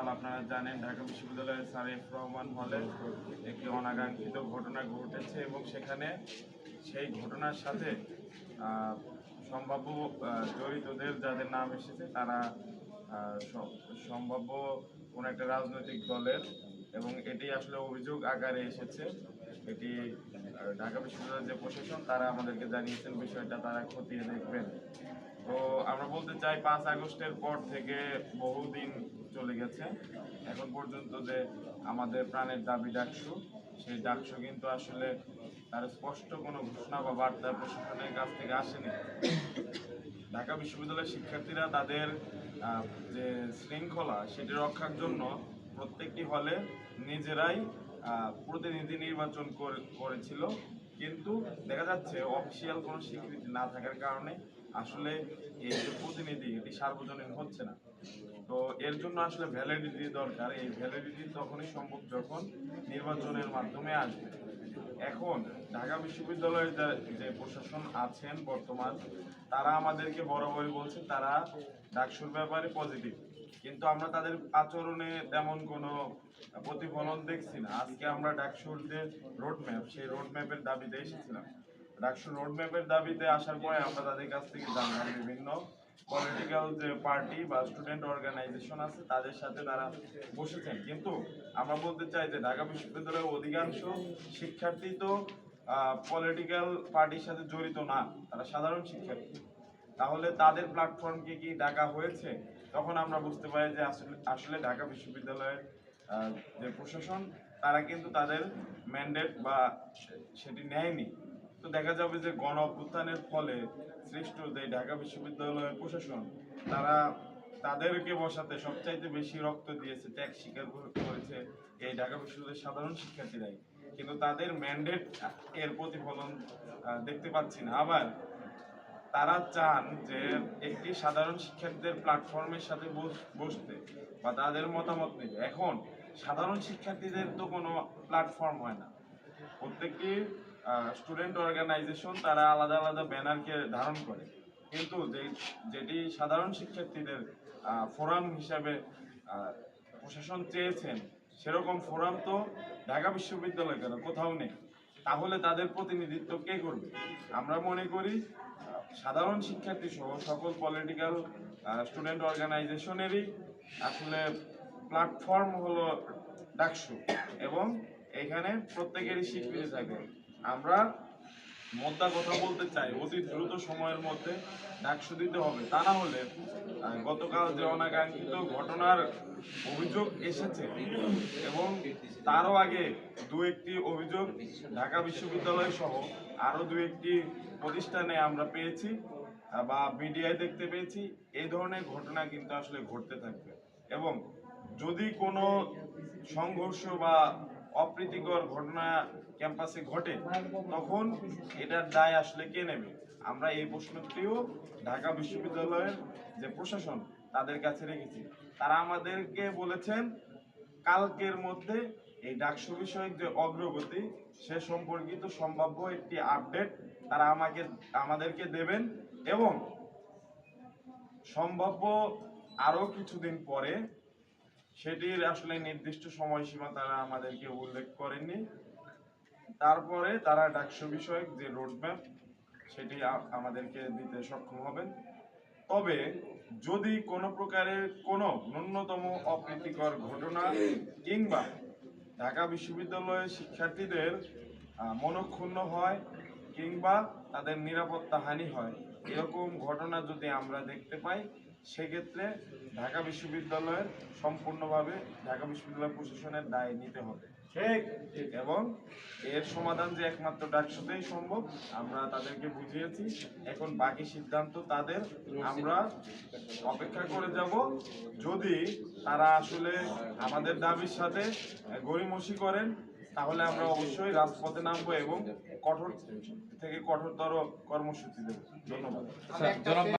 গতকাল আপনারা জানেন ঢাকা বিশ্ববিদ্যালয়ের সারেফ রহমান হলে একটি অনাকাঙ্ক্ষিত ঘটনা ঘটেছে এবং সেখানে সেই ঘটনার সাথে সম্ভাব্য জড়িতদের যাদের নাম এসেছে তারা সম্ভাব্য কোনো একটা রাজনৈতিক দলের এবং এটি আসলে অভিযোগ আকারে এসেছে। এটি ঢাকা বিশ্ববিদ্যালয়ের যে প্রশাসন তারা আমাদেরকে জানিয়েছেন, বিষয়টা তারা খতিয়ে দেখবেন। তো আমরা বলতে চাই, পাঁচ আগস্টের পর থেকে বহুদিন চলে গেছে। এখন পর্যন্ত যে আমাদের প্রাণের দাবি ডাকসু, সেই ডাকসু কিন্তু আসলে তার স্পষ্ট কোনো ঘোষণা বা বার্তা প্রশাসনের কাছ থেকে আসেনি। ঢাকা বিশ্ববিদ্যালয়ের শিক্ষার্থীরা তাদের যে শৃঙ্খলা সেটি রক্ষার জন্য প্রত্যেকটি হলে নিজেরাই প্রতিনিধি নির্বাচন করে- করেছিল। কিন্তু দেখা যাচ্ছে অফিসিয়াল কোনো স্বীকৃতি না থাকার কারণে আসলে এই যে প্রতিনিধি, এটি সার্বজনীন হচ্ছে না। তো এর জন্য আসলে ভ্যালিডিটি দরকার। এই ভ্যালিডিটি তখনই সম্ভব যখন নির্বাচনের মাধ্যমে আসবে। এখন ঢাকা বিশ্ববিদ্যালয়ের যা- প্রশাসন আছেন বর্তমান, তারা আমাদেরকে বরাবরই বলছে, তারা ডাকসুর ব্যাপারে পজিটিভ কিন্তু আমরা তাদের আচরণে তেমন কোনো প্রতিফলন দেখছি না। আজকে আমরা ডাকসুর যে রোড ম্যাপ সেই রোড ম্যাপের দাবিতে এসেছিলাম। ডাকসুর রোড ম্যাপের দাবিতে আসার পরে আমরা তাদের কাছ থেকে জানলাম বিভিন্ন পলিটিক্যাল যে পার্টি বা স্টুডেন্ট অর্গানাইজেশন আছে, তাদের সাথে তারা বসেছেন। কিন্তু আমরা বলতে চাই যে ঢাকা বিশ্ববিদ্যালয়ের অধিকাংশ শিক্ষার্থী তো পলিটিক্যাল পার্টির সাথে জড়িত না, তারা সাধারণ শিক্ষার্থী। তাহলে তাদের প্ল্যাটফর্মকে কি ডাকা হয়েছে? তখন আমরা বুঝতে পারি যে আসলে আসলে ঢাকা বিশ্ববিদ্যালয়ের যে প্রশাসন, তারা কিন্তু তাদের ম্যান্ডেট বা সেটি নেয়নি। তো দেখা যাবে যে গণ অভ্যুত্থানের ফলে সৃষ্ট যে ঢাকা বিশ্ববিদ্যালয়ের প্রশাসন, তারা তাদেরকে বসাতে সবচাইতে বেশি রক্ত দিয়েছে, ত্যাগ স্বীকার করে- করেছে এই ঢাকা বিশ্ববিদ্যালয়ের সাধারণ শিক্ষার্থীরাই। কিন্তু তাদের ম্যান্ডেট এর প্রতিফলন দেখতে পাচ্ছি না। আবার তারা চান যে একটি সাধারণ শিক্ষার্থীদের প্ল্যাটফর্মের সাথে বস- বসতে বা তাদের মতামত নেবে এখন সাধারণ শিক্ষার্থীদের তো কোনো প্ল্যাটফর্ম হয় না। প্রত্যেকটি স্টুডেন্ট অর্গানাইজেশন তারা আলাদা আলাদা ব্যানারকে ধারণ করে। কিন্তু যে, যেটি সাধারণ শিক্ষার্থীদের ফোরাম হিসাবে প্রশাসন চেয়েছেন, সেরকম ফোরাম তো ঢাকা বিশ্ববিদ্যালয় কেন? কোথাও নেই। তাহলে তাদের প্রতিনিধিত্ব কে করবে? আমরা মনে করি সাধারণ শিক্ষার্থী সহ সকল পলিটিক্যাল স্টুডেন্ট অর্গানাইজেশনেরই আসলে প্ল্যাটফর্ম হলো ডাকসু এবং এখানে প্রত্যেকেরই স্বীকৃতি থাকে। আমরা মোদ্দা কথা বলতে চাই অতি দ্রুত সময়ের মধ্যে ডাকসু দিতে হবে। তা না হলে গতকাল যে অনাকাঙ্ক্ষিত ঘটনার অভিযোগ এসেছে এবং তারও আগে দু একটি অভিযোগ ঢাকা বিশ্ববিদ্যালয় সহ আরও দু একটি প্রতিষ্ঠানে আমরা পেয়েছি বা মিডিয়ায় দেখতে পেয়েছি। এই ধরনের ঘটনা কিন্তু আসলে ঘটতে থাকবে। এবং যদি কোনো সংঘর্ষ বা অপ্রীতিকর ঘটনা ক্যাম্পাসে ঘটে, তখন এটার দায় আসলে কে নেবে? আমরা এই প্রশ্নটিও ঢাকা বিশ্ববিদ্যালয়ের যে প্রশাসন, তাদের কাছে রেখেছি। তারা আমাদেরকে বলেছেন, কালকের মধ্যে এই ডাকসু বিষয়ক যে অগ্রগতি, সে সম্পর্কিত সম্ভাব্য একটি আপডেট তারা আমাকে, আমাদেরকে দেবেন এবং সম্ভাব্য আরও কিছুদিন পরে সেটির আসলে নির্দিষ্ট সময়সীমা তারা আমাদেরকে উল্লেখ করেননি। তারপরে তারা ডাকসু বিষয়ক যে রোডম্যাপ সেটি আমাদেরকে দিতে সক্ষম হবেন। তবে যদি কোনো প্রকারের কোনো ন্যূনতম অপ্রীতিকর ঘটনা কিংবা ঢাকা বিশ্ববিদ্যালয়ের শিক্ষার্থীদের মনক্ষুণ্ণ হয় কিংবা তাদের নিরাপত্তা হানি হয়, এরকম ঘটনা যদি আমরা দেখতে পাই সেক্ষেত্রে ঢাকা বিশ্ববিদ্যালয়ের সম্পূর্ণভাবে ঢাকা বিশ্ববিদ্যালয় প্রশাসনের দায় নিতে হবে। ঠিক এবং এর সমাধান যে একমাত্র ডাকসুতেই সম্ভব, আমরা তাদেরকে বুঝিয়েছি। এখন বাকি সিদ্ধান্ত তাদের। আমরা অপেক্ষা করে যাব। যদি তারা আসলে আমাদের দাবির সাথে গড়িমসি করেন, তাহলে আমরা অবশ্যই রাজপথে নামবো এবং কঠোর থেকে কঠোরতর কর্মসূচি দেব। ধন্যবাদ।